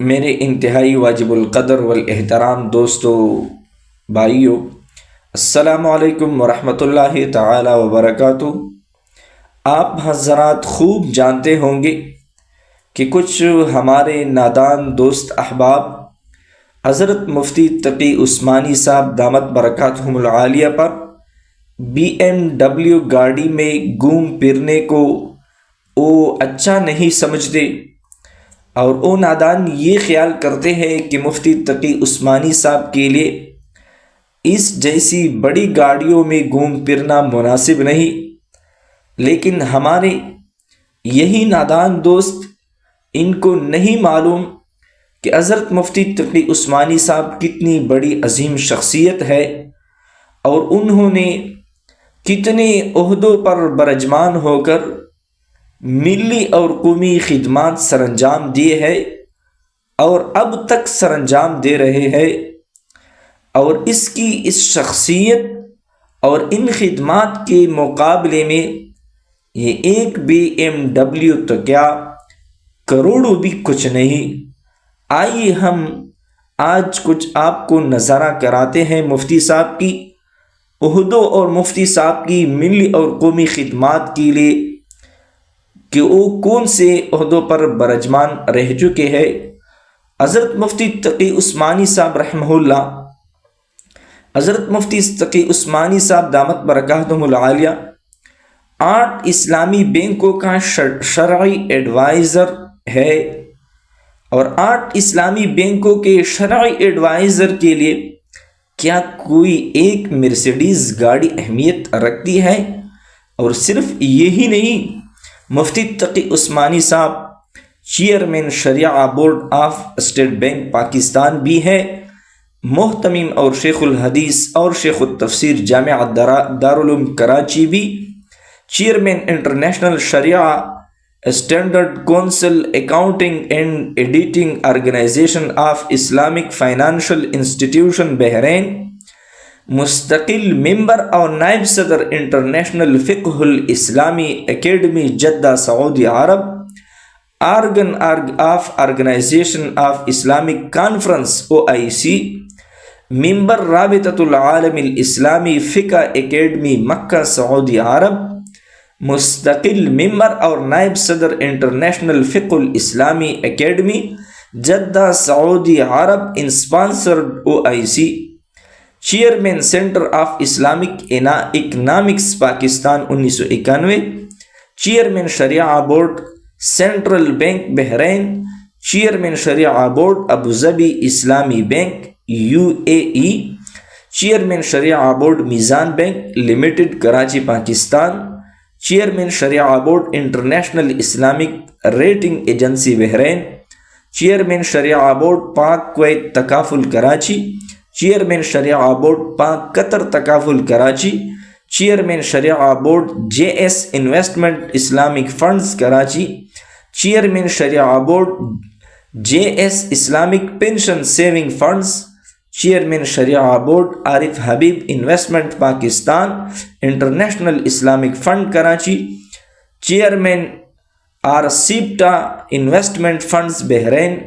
मेरे इंतहाई वाजिबुल्क़दर वलहतराम दोस्तों, भाइयों असलकम वरहमतुल्लाहि ताला आप हजरात खूब जानते होंगे कि कुछ हमारे नादान दोस्त अहबाब, हज़रत मुफ्ती तकी उस्मानी साहब दामत बरक़ातहमुलिया पर बी एम डब्ल्यू गाड़ी में घूम फिरने को वो अच्छा नहीं समझते। और वो नादान, ये ख्याल करते हैं कि मुफ्ती तकी उस्मानी साहब के लिए इस जैसी बड़ी गाड़ियों में घूम फिरना मुनासिब नहीं। लेकिन हमारे यही नादान दोस्त, इनको नहीं मालूम कि हज़रत मुफ्ती तकी उस्मानी साहब कितनी बड़ी अजीम शख्सियत है और उन्होंने कितने अहदों पर बरजमान होकर मिली और कौमी खदमात सर अंजाम दिए हैं और अब तक सर अंजाम दे रहे हैं। और इसकी इस शख्सियत और इन खदमात के मुकाबले में ये एक बी एम डब्ल्यू तो क्या? करोड़ों भी कुछ नहीं। आइए हम आज कुछ आपको नज़ारा कराते हैं मुफ्ती साहब की। उहदों और मुफ्ती साहब की मिली और कौमी खदमात के लिए कि वो कौन से अहदों पर बरजमान रह चुके हैं। हज़रत मुफ्ती तकी उस्मानी साहब रहमहुल्ला, हज़रत मुफ्ती तकी उस्मानी साहब दामत बरकतमिया आठ इस्लामी बैंकों का शर्य एडवाइज़र है और आठ इस्लामी बैंकों के शर्य एडवाइज़र के लिए क्या कोई एक मर्सिडीज़ गाड़ी अहमियत रखती है? और सिर्फ़ यही नहीं मुफ्ती तकी Usmani sahab, chairman shariah board of State Bank Pakistan भी है। मोहतमीम और शेखुल हदीस और शेख तफसर जाम दारुल कराची भी। Chairman international shariah, standard council accounting and editing organisation of Islamic financial institution Bahrain. मुस्तकिल मेंबर और नायब सदर इंटरनेशनल फ़िकहुल इस्लामी academy, Jeddah, Saudi Arabia, organ org of organisation of Islamic conference, O I C, member राबितुलआलमिल इस्लामी फ़िका academy, Mecca, Saudi अरब, मुस्तकिल member और नायब सदर इंटरनेशनल फ़िकुल इस्लामी academy, Jeddah, Saudi Arab, in sponsored O I C. Chairman centre of Islamic Anna economics Pakistan उन्नीस सौ इक्यानवे chairman shariah board central bank Bahrain chairman shariah board Abu Dhabi Islami bank UAE chairman shariah board Meezan bank limited Karachi Pakistan chairman shariah board international Islamic rating agency Bahrain chairman shariah board Pak Kuwait Takaful Karachi chairman shariah board Pak Qatar Takaful Karachi chairman shariah board J S investment Islamic funds Karachi chairman shariah board J S Islamic pension saving funds chairman shariah board Arif Habib investment Pakistan international Islamic fund Karachi chairman are सिप्टा investment funds Bahrain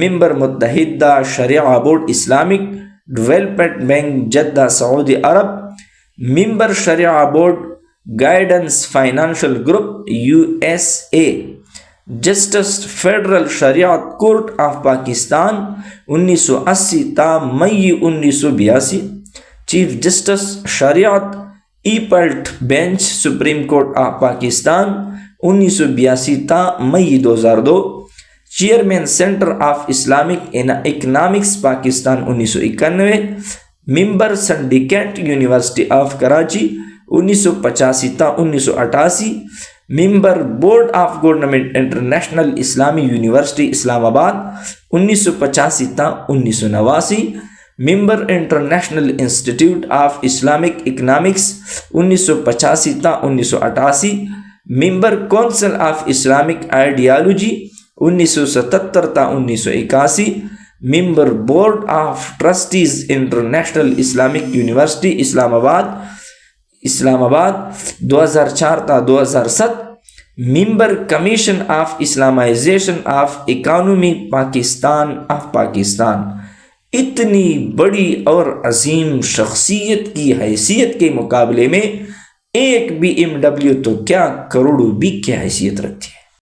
member मुतहदा shariah board Islamic development bank Jeddah Saudi Arabia member shariah board guidance financial group USA justice federal shariat court of Pakistan 1980 ता मई उन्नीस सौ बयासी chief justice shariat appellate bench supreme court of Pakistan उन्नीस सौ बयासी ता मई 2002 chairman centre of Islamic economics Pakistan उन्नीस सौ इक्यानवे member syndicate university of Karachi उन्नीस सौ पचासी ता उन्नीस सौ अठासी member board of government international Islami university Islamabad उन्नीस सौ पचासी ता उन्नीस सौ नवासी member international institute of Islamic economics उन्नीस सौ पचासी ता उन्नीस सौ अठासी member council of Islamic ideology उन्नीस सौ सतहत्तर ता उन्नीस सौ इक्यासी member board of trustees international Islamic university Islamabad Islamabad 2004 ता 2007 member commission of Islamisation of economy Pakistan of Pakistan इतनी बड़ी और अजीम शख्सियत की हैसियत के मुकाबले में एक बी एम डब्ल्यू तो क्या करोड़ों बी की हैसियत रखती है।